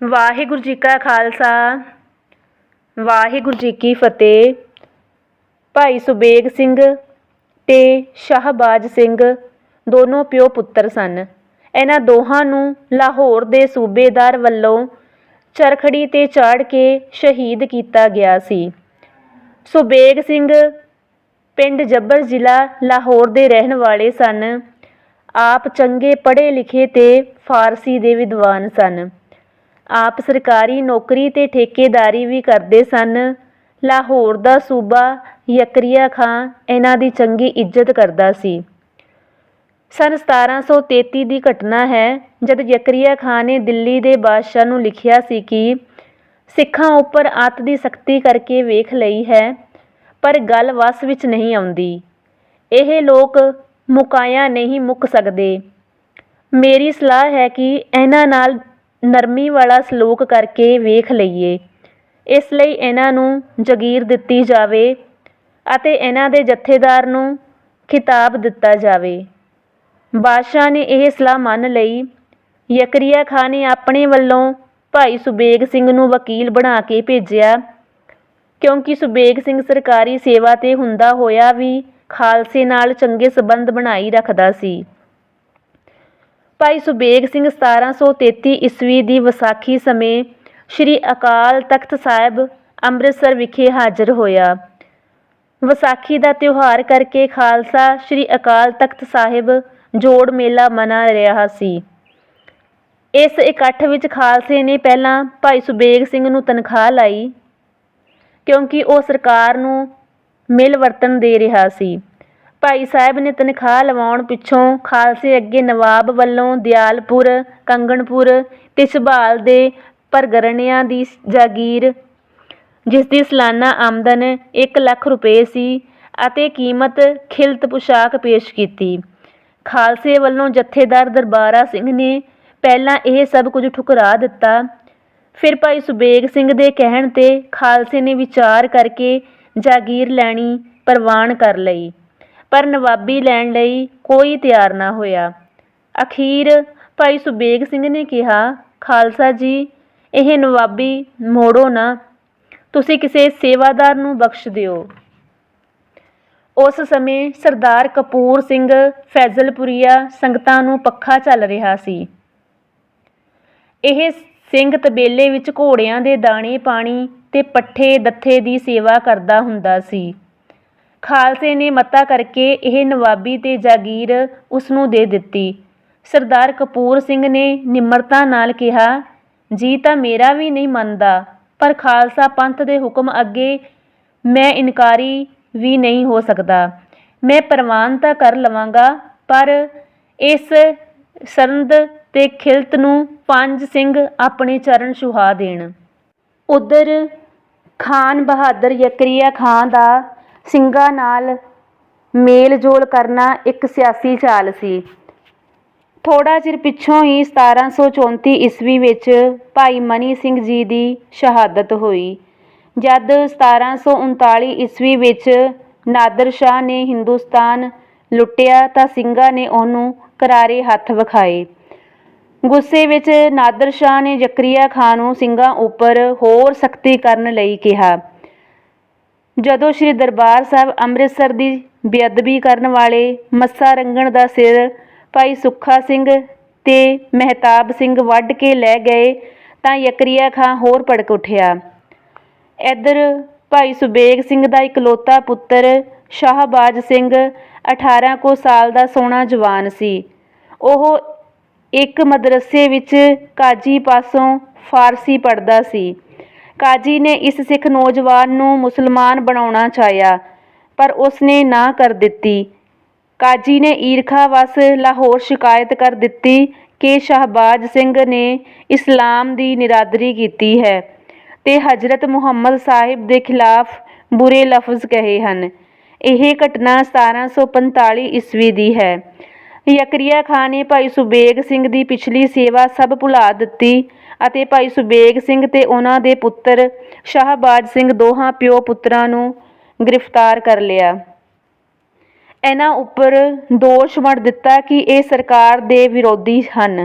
ਵਾਹਿਗੁਰੂ ਜੀ ਕਾ ਖਾਲਸਾ, ਵਾਹਿਗੁਰੂ ਜੀ ਕੀ ਫਤਿਹ। ਭਾਈ ਸੁਬੇਗ ਸਿੰਘ ਤੇ ਸ਼ਾਹਬਾਜ ਸਿੰਘ ਦੋਨੋਂ ਪਿਓ ਪੁੱਤਰ ਸਨ। ਇਹਨਾਂ ਦੋਹਾਂ ਨੂੰ ਲਾਹੌਰ ਦੇ ਸੂਬੇਦਾਰ ਵੱਲੋਂ ਚਰਖੜੀ ਤੇ ਚਾੜ ਕੇ ਸ਼ਹੀਦ ਕੀਤਾ ਗਿਆ ਸੀ। ਸੁਬੇਗ ਸਿੰਘ ਪਿੰਡ ਜੱਬਰ ਜ਼ਿਲ੍ਹਾ ਲਾਹੌਰ ਦੇ ਰਹਿਣ ਵਾਲੇ ਸਨ। ਆਪ ਚੰਗੇ ਪੜ੍ਹੇ ਲਿਖੇ ਤੇ ਫਾਰਸੀ ਦੇ ਵਿਦਵਾਨ ਸਨ। ਆਪ ਸਰਕਾਰੀ ਨੌਕਰੀ ਤੇ ਠੇਕੇਦਾਰੀ ਵੀ ਕਰਦੇ ਸਨ। ਲਾਹੌਰ ਦਾ ਸੂਬਾ ਯਕਰੀਆ ਖਾਂ ਇਹਨਾਂ ਦੀ ਚੰਗੀ ਇੱਜ਼ਤ ਕਰਦਾ ਸੀ। ਸਨ 1733 ਦੀ ਘਟਨਾ ਹੈ, ਜਦ ਯਕਰੀਆ ਖਾਂ ਨੇ ਦਿੱਲੀ ਦੇ ਬਾਦਸ਼ਾਹ ਨੂੰ ਲਿਖਿਆ ਸੀ ਕਿ ਸਿੱਖਾਂ ਉੱਪਰ ਅੱਤ ਦੀ ਸਖਤੀ ਕਰਕੇ ਵੇਖ ਲਈ ਹੈ, ਪਰ ਗੱਲ ਵਸ ਵਿੱਚ ਨਹੀਂ ਆਉਂਦੀ। ਇਹ ਲੋਕ ਮੁਕਾਇਆ ਨਹੀਂ ਮੁੱਕ ਸਕਦੇ। ਮੇਰੀ ਸਲਾਹ ਹੈ ਕਿ ਇਹਨਾਂ ਨਾਲ ਨਰਮੀ ਵਾਲਾ ਸਲੂਕ ਕਰਕੇ ਵੇਖ ਲਈਏ। ਇਸ ਲਈ ਇਹਨਾਂ ਨੂੰ ਜਗੀਰ ਦਿੱਤੀ ਜਾਵੇ ਅਤੇ ਇਹਨਾਂ ਦੇ ਜਥੇਦਾਰ ਨੂੰ ਖਿਤਾਬ ਦਿੱਤਾ ਜਾਵੇ। ਬਾਦਸ਼ਾਹ ਨੇ ਇਹ ਸਲਾਹ ਮੰਨ ਲਈ, ਯਕਰੀਆ ਖਾਨ ਨੇ ਆਪਣੇ ਵੱਲੋਂ ਭਾਈ ਸੁਬੇਗ ਸਿੰਘ ਨੂੰ ਵਕੀਲ ਬਣਾ ਕੇ ਭੇਜਿਆ। ਕਿਉਂਕਿ ਸੁਬੇਗ ਸਿੰਘ ਸਰਕਾਰੀ ਸੇਵਾ ਤੇ ਹੁੰਦਾ ਹੋਇਆ ਵੀ ਖਾਲਸੇ ਨਾਲ ਚੰਗੇ ਸਬੰਧ ਬਣਾਈ ਰੱਖਦਾ ਸੀ। ਭਾਈ ਸੁਬੇਗ ਸਿੰਘ 1733 ਈਸਵੀ ਦੀ ਵਿਸਾਖੀ ਸਮੇਂ ਸ੍ਰੀ ਅਕਾਲ ਤਖਤ ਸਾਹਿਬ ਅੰਮ੍ਰਿਤਸਰ ਵਿਖੇ ਹਾਜ਼ਰ ਹੋਇਆ। ਵਿਸਾਖੀ ਦਾ ਤਿਉਹਾਰ ਕਰਕੇ ਖਾਲਸਾ ਸ੍ਰੀ ਅਕਾਲ ਤਖਤ ਸਾਹਿਬ ਜੋੜ ਮੇਲਾ ਮਨਾ ਰਿਹਾ ਸੀ। ਇਸ ਇਕੱਠ ਵਿੱਚ ਖਾਲਸੇ ਨੇ ਪਹਿਲਾਂ ਭਾਈ ਸੁਬੇਗ ਸਿੰਘ ਨੂੰ ਤਨਖਾਹ ਲਾਈ ਕਿਉਂਕਿ ਉਹ ਸਰਕਾਰ ਨੂੰ ਮਿਲ ਵਰਤਨ ਦੇ ਰਿਹਾ ਸੀ। ਭਾਈ ਸਾਹਿਬ ਨੇ ਤਨਖਾਹ ਲਵਾਉਣ ਪਿੱਛੋਂ ਖਾਲਸੇ ਅੱਗੇ ਨਵਾਬ ਵੱਲੋਂ ਦਿਆਲਪੁਰ, ਕੰਗਣਪੁਰ ਤੇ ਸੁਭਾਲ ਦੇ ਪਰਗਰਣਿਆਂ ਦੀ ਜਾਗੀਰ, ਜਿਸ ਦੀ ਸਾਲਾਨਾ ਆਮਦਨ ਇੱਕ ਲੱਖ ਰੁਪਏ ਸੀ ਅਤੇ ਕੀਮਤ ਖਿਲਤ ਪੁਸ਼ਾਕ ਪੇਸ਼ ਕੀਤੀ। ਖਾਲਸੇ ਵੱਲੋਂ ਜਥੇਦਾਰ ਦਰਬਾਰਾ ਸਿੰਘ ਨੇ ਪਹਿਲਾਂ ਇਹ ਸਭ ਕੁਝ ਠੁਕਰਾ ਦਿੱਤਾ। ਫਿਰ ਭਾਈ ਸੁਬੇਗ ਸਿੰਘ ਦੇ ਕਹਿਣ ਤੇ ਖਾਲਸੇ ਨੇ ਵਿਚਾਰ ਕਰਕੇ ਜਾਗੀਰ ਲੈਣੀ ਪ੍ਰਵਾਨ ਕਰ ਲਈ। ਪਰ ਨਵਾਬੀ ਲੈਣ ਲਈ ਕੋਈ ਤਿਆਰ ਨਾ ਹੋਇਆ। ਅਖੀਰ ਭਾਈ ਸੁਬੇਗ ਸਿੰਘ ਨੇ ਕਿਹਾ, ਖਾਲਸਾ ਜੀ, ਇਹ ਨਵਾਬੀ ਮੋੜੋ ਨਾ। ਤੁਸੀਂ ਕਿਸੇ ਸੇਵਾਦਾਰ ਨੂੰ ਬਖਸ਼ ਦਿਓ। ਉਸ ਸਮੇਂ ਸਰਦਾਰ ਕਪੂਰ ਸਿੰਘ ਫੈਜ਼ਲਪੁਰੀਆ ਸੰਗਤਾਂ ਨੂੰ ਪੱਖਾ ਚੱਲ ਰਿਹਾ ਸੀ। ਇਹ ਸਿੰਘ ਤਬੇਲੇ ਵਿੱਚ ਘੋੜਿਆਂ ਦੇ ਦਾਣੇ ਪਾਣੀ ਤੇ ਪੱਠੇ ਦੱਥੇ ਦੀ ਸੇਵਾ ਕਰਦਾ ਹੁੰਦਾ ਸੀ। ਖਾਲਸੇ ਨੇ ਮਤਾ ਕਰਕੇ ਇਹ ਨਵਾਬੀ ਤੇ ਜਾਗੀਰ ਉਸ ਨੂੰ ਦੇ ਦਿੱਤੀ। ਸਰਦਾਰ ਕਪੂਰ ਸਿੰਘ ਨੇ ਨਿਮਰਤਾ ਨਾਲ ਕਿਹਾ, ਜੀ ਤਾਂ ਮੇਰਾ ਵੀ ਨਹੀਂ ਮੰਨਦਾ, ਪਰ ਖਾਲਸਾ ਪੰਥ ਦੇ ਹੁਕਮ ਅੱਗੇ ਮੈਂ ਇਨਕਾਰੀ ਵੀ ਨਹੀਂ ਹੋ ਸਕਦਾ। ਮੈਂ ਪ੍ਰਵਾਨ ਤਾਂ ਕਰ ਲਵਾਂਗਾ, ਪਰ ਇਸ ਸਰੰਦ ਤੇ ਖਿਲਤ ਨੂੰ ਪੰਜ ਸਿੰਘ ਆਪਣੇ ਚਰਨ ਛੁਹਾ ਦੇਣ। ਉਧਰ ਖਾਨ ਬਹਾਦਰ ਯਕਰੀਆ ਖਾਨ ਦਾ ਸਿੰਘਾਂ ਨਾਲ ਮੇਲ ਜੋਲ ਕਰਨਾ ਇੱਕ ਸਿਆਸੀ ਚਾਲ ਸੀ। ਥੋੜਾ ਚਿਰ ਪਿੱਛੋਂ ਹੀ 1734 ਈਸਵੀ ਵਿੱਚ ਭਾਈ ਮਨੀ ਸਿੰਘ ਜੀ ਦੀ ਸ਼ਹਾਦਤ ਹੋਈ। ਜਦ 1739 ਈਸਵੀ ਵਿੱਚ ਨਾਦਰ ਸ਼ਾਹ ਨੇ ਹਿੰਦੁਸਤਾਨ ਲੁੱਟਿਆ ਤਾਂ ਸਿੰਘਾਂ ਨੇ ਉਹਨੂੰ ਕਰਾਰੇ ਹੱਥ ਵਿਖਾਏ। ਗੁੱਸੇ ਵਿੱਚ ਨਾਦਰ ਸ਼ਾਹ ਨੇ ਜ਼ਕਰੀਆ ਖਾਨ ਨੂੰ ਸਿੰਘਾਂ ਉੱਪਰ ਹੋਰ ਸਖਤੀ ਕਰਨ ਲਈ ਕਿਹਾ। ਜਦੋਂ ਸ੍ਰੀ ਦਰਬਾਰ ਸਾਹਿਬ ਅੰਮ੍ਰਿਤਸਰ ਦੀ ਬੇਅਦਬੀ ਕਰਨ ਵਾਲੇ ਮੱਸਾ ਰੰਗਣ ਦਾ ਸਿਰ ਭਾਈ ਸੁੱਖਾ ਸਿੰਘ ਤੇ ਮਹਿਤਾਬ ਸਿੰਘ ਵੱਢ ਕੇ ਲੈ ਗਏ ਤਾਂ ਯਕਰੀਆ ਖਾਂ ਹੋਰ ਭੜਕ ਉੱਠਿਆ। ਇੱਧਰ ਭਾਈ ਸੁਬੇਗ ਸਿੰਘ ਦਾ ਇਕਲੌਤਾ ਪੁੱਤਰ ਸ਼ਾਹਬਾਜ ਸਿੰਘ 18 ਕੋ ਸਾਲ ਦਾ ਸੋਹਣਾ ਜਵਾਨ ਸੀ। ਉਹ ਇੱਕ ਮਦਰਸੇ ਵਿੱਚ ਕਾਜੀ ਪਾਸੋਂ ਫਾਰਸੀ ਪੜ੍ਹਦਾ ਸੀ। ਕਾਜੀ ਨੇ ਇਸ ਸਿੱਖ ਨੌਜਵਾਨ ਨੂੰ ਮੁਸਲਮਾਨ ਬਣਾਉਣਾ ਚਾਹਿਆ, ਪਰ ਉਸਨੇ ਨਾ ਕਰ ਦਿੱਤੀ। ਕਾਜੀ ਨੇ ਈਰਖਾ ਵਸ ਲਾਹੌਰ ਸ਼ਿਕਾਇਤ ਕਰ ਦਿੱਤੀ ਕਿ ਸ਼ਹਬਾਜ਼ ਸਿੰਘ ਨੇ ਇਸਲਾਮ ਦੀ ਨਿਰਾਦਰੀ ਕੀਤੀ ਹੈ ਤੇ ਹਜ਼ਰਤ ਮੁਹੰਮਦ ਸਾਹਿਬ ਦੇ ਖਿਲਾਫ ਬੁਰੇ ਲਫ਼ਜ਼ ਕਹੇ ਹਨ। ਇਹ ਘਟਨਾ 1745 ਈਸਵੀ ਦੀ ਹੈ। ਯਕਰੀਆ ਖਾਨ ਨੇ ਭਾਈ ਸੁਬੇਗ ਸਿੰਘ ਦੀ ਪਿਛਲੀ ਸੇਵਾ ਸਭ ਭੁਲਾ ਦਿੱਤੀ ਅਤੇ ਭਾਈ ਸੁਬੇਗ ਸਿੰਘ ਤੇ ਉਹਨਾਂ ਦੇ ਪੁੱਤਰ ਸ਼ਾਹਬਾਜ਼ ਸਿੰਘ ਦੋਹਾਂ ਪਿਓ ਪੁੱਤਰਾਂ ਨੂੰ ਗ੍ਰਿਫਤਾਰ ਕਰ ਲਿਆ। ਇਹਨਾਂ ਉੱਪਰ ਦੋਸ਼ ਮੜ ਦਿੱਤਾ ਕਿ ਇਹ ਸਰਕਾਰ ਦੇ ਵਿਰੋਧੀ ਹਨ।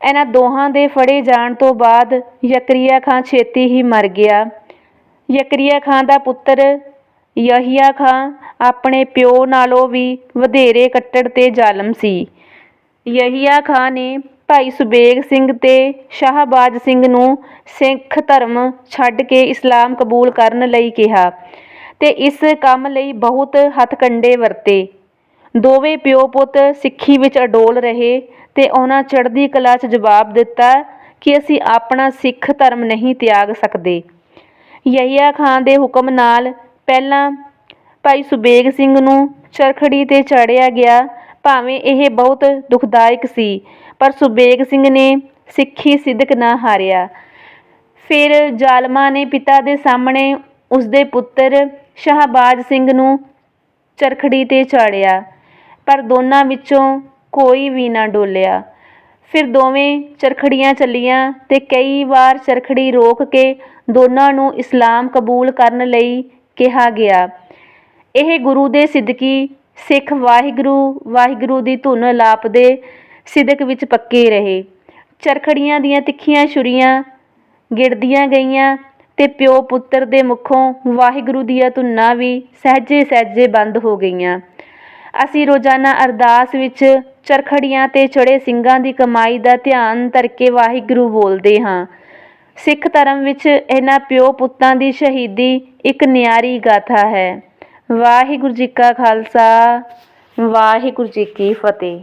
ਇਹਨਾਂ ਦੋਹਾਂ ਦੇ ਫੜੇ ਜਾਣ ਤੋਂ ਬਾਅਦ ਯਕਰੀਆ ਖਾਂ ਛੇਤੀ ਹੀ ਮਰ ਗਿਆ। ਯਕਰੀਆ ਖਾਂ ਦਾ ਪੁੱਤਰ ਯਹੀਆ ਖਾਂ, ਆਪਣੇ ਪਿਓ ਨਾਲੋਂ ਵੀ ਵਧੇਰੇ ਕੱਟੜ ਤੇ ਜ਼ਾਲਮ ਸੀ। ਯਹੀਆ ਖਾਂ ਨੇ ਭਾਈ ਸੁਬੇਗ ਸਿੰਘ ਤੇ ਸ਼ਾਹਬਾਜ਼ ਸਿੰਘ ਨੂੰ ਸਿੱਖ ਧਰਮ ਛੱਡ ਕੇ ਇਸਲਾਮ ਕਬੂਲ ਕਰਨ ਲਈ ਕਿਹਾ ਤੇ ਇਸ ਕੰਮ ਲਈ ਬਹੁਤ ਹੱਥਕੰਡੇ ਵਰਤੇ। ਦੋਵੇਂ ਪਿਓ ਪੁੱਤ ਸਿੱਖੀ ਵਿੱਚ ਅਡੋਲ ਰਹੇ ਤੇ ਉਹਨਾਂ ਚੜ੍ਹਦੀ ਕਲਾ 'ਚ ਜਵਾਬ ਦਿੱਤਾ ਕਿ ਅਸੀਂ ਆਪਣਾ ਸਿੱਖ ਧਰਮ ਨਹੀਂ ਤਿਆਗ ਸਕਦੇ। ਯਹੀਆ ਖਾਂ ਦੇ ਹੁਕਮ ਨਾਲ ਪਹਿਲਾਂ ਭਾਈ ਸੁਬੇਗ ਸਿੰਘ ਨੂੰ ਚਰਖੜੀ ਤੇ ਚਾੜਿਆ ਗਿਆ, ਭਾਵੇਂ ਇਹ ਬਹੁਤ ਦੁਖਦਾਇਕ ਸੀ, ਪਰ ਸੁਬੇਗ ਸਿੰਘ ਨੇ ਸਿੱਖੀ ਸਿੱਧਕ ਨਾ ਹਾਰਿਆ। ਫਿਰ ਜ਼ਾਲਮਾਂ ਨੇ ਪਿਤਾ ਦੇ ਸਾਹਮਣੇ ਉਸਦੇ ਪੁੱਤਰ ਸ਼ਾਹਬਾਜ਼ ਸਿੰਘ ਨੂੰ ਚਰਖੜੀ ਤੇ ਚਾੜਿਆ, ਪਰ ਦੋਨਾਂ ਵਿੱਚੋਂ ਕੋਈ ਵੀ ਨਾ ਡੋਲਿਆ। ਫਿਰ ਦੋਵੇਂ ਚਰਖੜੀਆਂ ਚੱਲੀਆਂ ਤੇ ਕਈ ਵਾਰ ਚਰਖੜੀ ਰੋਕ ਕੇ ਦੋਨਾਂ ਨੂੰ ਇਸਲਾਮ ਕਬੂਲ ਕਰਨ ਲਈ ਕਿਹਾ ਗਿਆ। ਇਹ ਗੁਰੂ ਦੇ ਸਿੱਦਕੀ ਸਿੱਖ ਵਾਹਿਗੁਰੂ ਵਾਹਿਗੁਰੂ ਦੀ ਧੁਨ ਲਾਪਦੇ ਸਿਦਕ ਵਿੱਚ ਪੱਕੇ ਰਹੇ। ਚਰਖੜੀਆਂ ਦੀਆਂ ਤਿੱਖੀਆਂ ਛੁਰੀਆਂ ਗਿੜਦੀਆਂ ਗਈਆਂ ਤੇ ਪਿਓ ਪੁੱਤਰ ਦੇ ਮੁਖੋਂ ਵਾਹਿਗੁਰੂ ਦੀਆਂ ਧੁਨਾਂ ਵੀ ਸਹਿਜੇ ਸਹਿਜੇ ਬੰਦ ਹੋ ਗਈਆਂ। ਅਸੀਂ ਰੋਜ਼ਾਨਾ ਅਰਦਾਸ ਵਿੱਚ ਚਰਖੜੀਆਂ ਤੇ ਚੜੇ ਸਿੰਘਾਂ ਦੀ ਕਮਾਈ ਦਾ ਧਿਆਨ ਧਰ ਵਾਹਿਗੁਰੂ ਬੋਲਦੇ ਹਾਂ। ਸਿੱਖ ਧਰਮ ਵਿੱਚ ਇਹਨਾਂ ਪਿਓ ਪੁੱਤਾਂ ਦੀ ਸ਼ਹੀਦੀ ਇੱਕ ਨਿਆਰੀ ਗਾਥਾ ਹੈ। ਵਾਹਿਗੁਰੂ ਜੀ ਕਾ ਖਾਲਸਾ ਵਾਹਿਗੁਰੂ ਜੀ ਕੀ ਫਤਿਹ।